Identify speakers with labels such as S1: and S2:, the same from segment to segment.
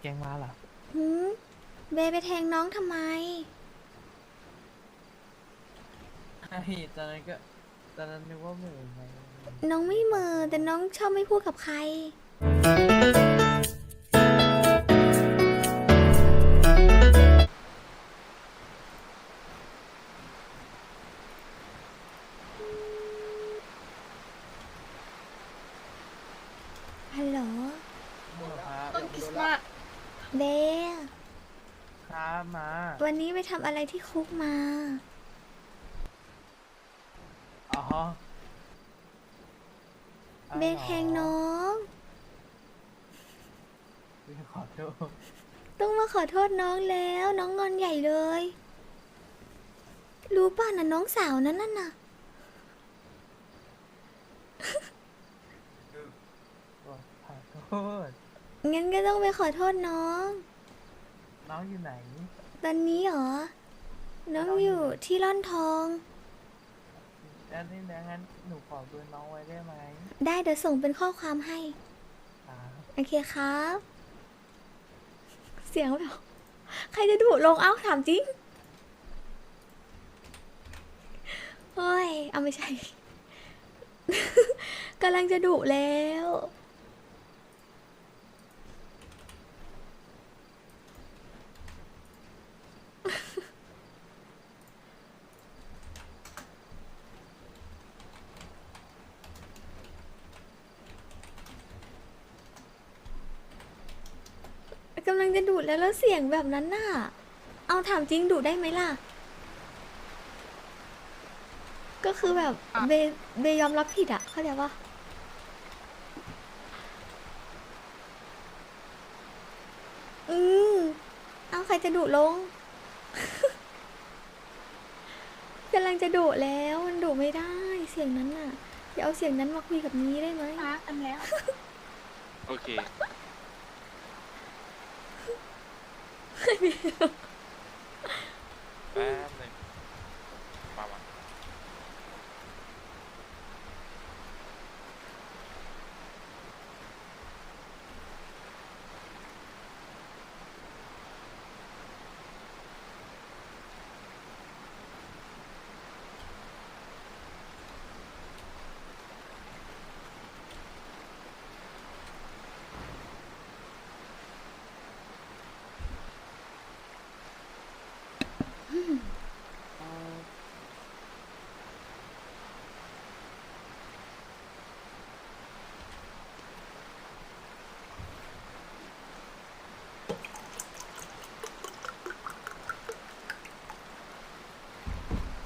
S1: แกงมาเหรอ
S2: หืมเบย์ไปแทงน้องทำไม
S1: ไอ้ตอนนั้นก็ตอนนั้นนึกว่าหมือไง
S2: น้องไม่เหมือแต่น้องชอบไม่พูดกับใคร เบย์
S1: ครับมา
S2: วันนี้ไปทำอะไรที่คุกมา
S1: อ๋อ
S2: เบย์แทงน้อง
S1: เบย์ขอโทษ
S2: ต้องมาขอโทษน้องแล้ว น้องงอนใหญ่เลย รู้ป่ะน่ะน้องสาวนั้นน่ะนะ
S1: ขอโทษ
S2: งั้นก็ต้องไปขอโทษน้อง
S1: น้องอยู่ไหน
S2: ตอนนี้เหรอ น้องอยู่ที่ร่อนทอง
S1: แล้วนี่นะงั้นหนูขอเบอร์น้องไว้ได้ไหม
S2: ได้เดี๋ยวส่งเป็นข้อความให้
S1: ครับ
S2: โอเคครับ เสียงแบบ ใครจะดุลงเอ้าถามจริงเฮ้ย เอาไม่ใช่ กำลังจะดุแล้ว กำลังจะดุแล้วแล้วเสียงแบบนั้นน่ะ เอาถามจริงดุได้ไหมล่ะ ก็คือแบบเบเบยอมรับผิดอะเข้าใจปะอืมเอาใครจะดุลงกำลังจะดุแล้วมันดุไม่ได้ เสียงนั้นน่ะอย่าเอาเสียงนั้นมาคุยกับนี้ได้ไหม
S3: มากันแล้ว
S4: โอเค แป๊บหนึงมามา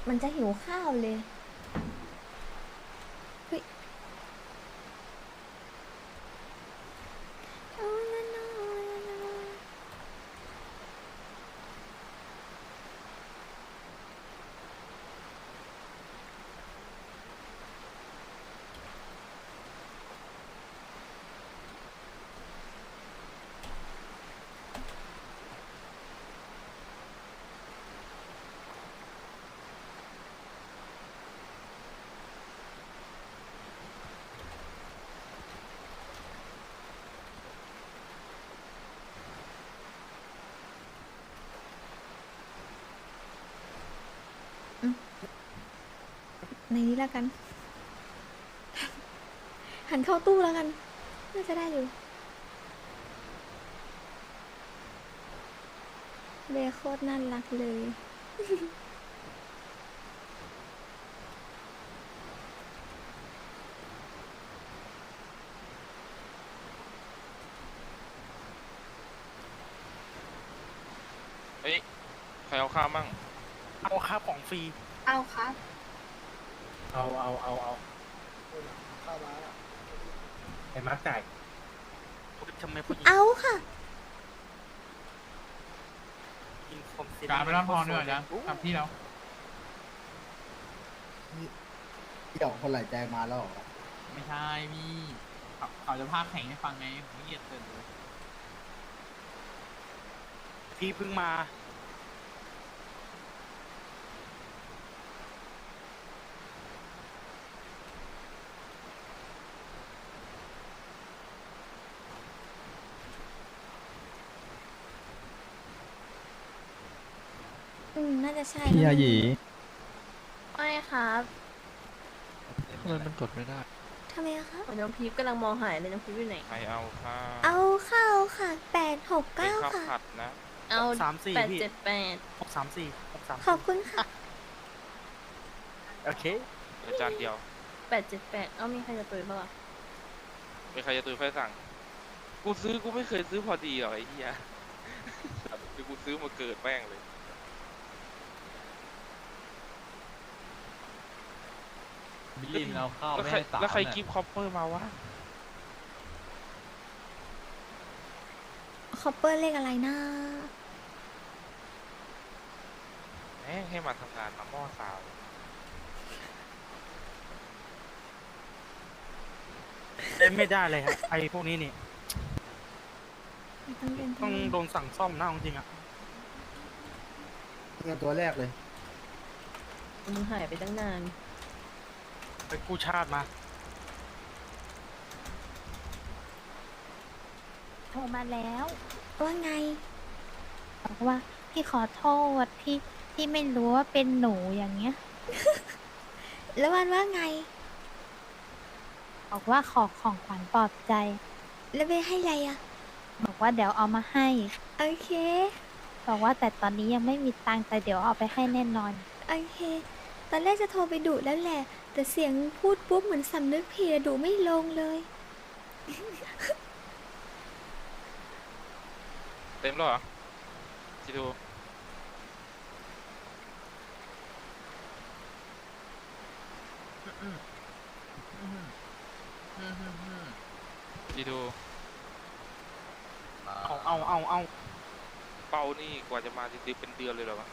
S2: มันจะหิวข้าวเลย ในนี้แล้วกัน หันเข้าตู้แล้วกัน น่าจะได้อยู่เบย์โคตรน่ารักเลย
S4: เฮ้ย ใครเอาข้าวมั่ง
S5: เอาค่าของฟรี
S3: เอาครับ
S5: เอาเอาเอาเอาไอ้มาร์กจ่ายทำไมผู้หญิง
S2: เอาค่ะ
S5: ยิงคมสิ
S6: การไปรับพรด้วยนะทำที่แล้ว
S7: เดี่ยวคนไหลใจมาแล้วเหรอ
S6: ไม่ใช่พี่เขาเขาจะพากแข่งให้ฟังไงผมไม่เกียดเกินเลย
S5: พี่เพิ่งมา
S2: น่าจะใช่
S3: พี่
S2: นะ
S3: อาหยี
S8: ไม่ครับ
S3: ทำไมมันกดไม่ได้
S2: ทำไมอะคะ
S8: น้องพีฟกำลังมองหายเลยน้องพีฟอยู่ไหน
S4: ใครเอาข้าว
S2: เอาเข้าค่ะแปดหก
S4: เป็น
S2: เก้า
S4: ข้าว
S2: ค่ะ
S4: ผัดนะ
S8: เอา
S5: สามสี่
S8: แปด
S5: พี่
S8: เจ็ดแปด
S5: หกสามสี่หกสาม
S2: ขอบคุณค่ะ
S5: โอเค
S4: เดี๋ยวจานเดียว
S8: แปดเจ็ดแปดเอ้ามีใครจะตุยบ้าง
S4: มีใครจะตุยไฟสั่ง กูซื้อกูไม่เคยซื้อพอดีหรอกไอ้เหี้ยคือกูซื้อมาเกิดแม่งเลย
S6: บิลลี่มันเอาเข้า
S4: แล้ว
S6: ไม่
S4: ใคร
S6: ให้สาม
S4: แล้วใคร
S6: น่ะ
S4: กิฟต์คอปเปอร์มาวะ
S2: คอปเปอร์เลขอะไรนะ
S4: แม่งให้มาทำงานมาหม้อสาว
S5: เล่นไม่ได้เลยครับไอ้พวกนี้นี่
S2: ต้องเป็น
S5: ต้องโดนสั่งซ่อมนะเอาจริงๆอะ
S7: เงินตัวแรกเลย
S8: มึงหายไปตั้งนาน
S5: ไปกู้ชาติมา
S9: โทรมาแล้ว
S2: ว่าไง
S9: บอกว่าพี่ขอโทษพี่พี่ไม่รู้ว่าเป็นหนูอย่างเงี้ย
S2: แล้ววันว่าไง
S9: บอกว่าขอของขวัญปลอบใจ
S2: แล้วไปให้อะไรอะ
S9: บอกว่าเดี๋ยวเอามาให้
S2: โอเค
S9: บอกว่าแต่ตอนนี้ยังไม่มีตังค์แต่เดี๋ยวเอาไปให้แน่นอน
S2: โอเค ตอนแรกจะโทรไปดุแล้วแหละ แต่เสียงพูดปุ๊บเหมือนสำนึกผิดอะดุไม่ลงเลย
S4: เต็มแล้วเหรอจิทูจิทู
S5: เอาเอาเอาเอา
S4: เป้านี่กว่าจะมาจริงๆเป็นเดือนเลยเหรอวะ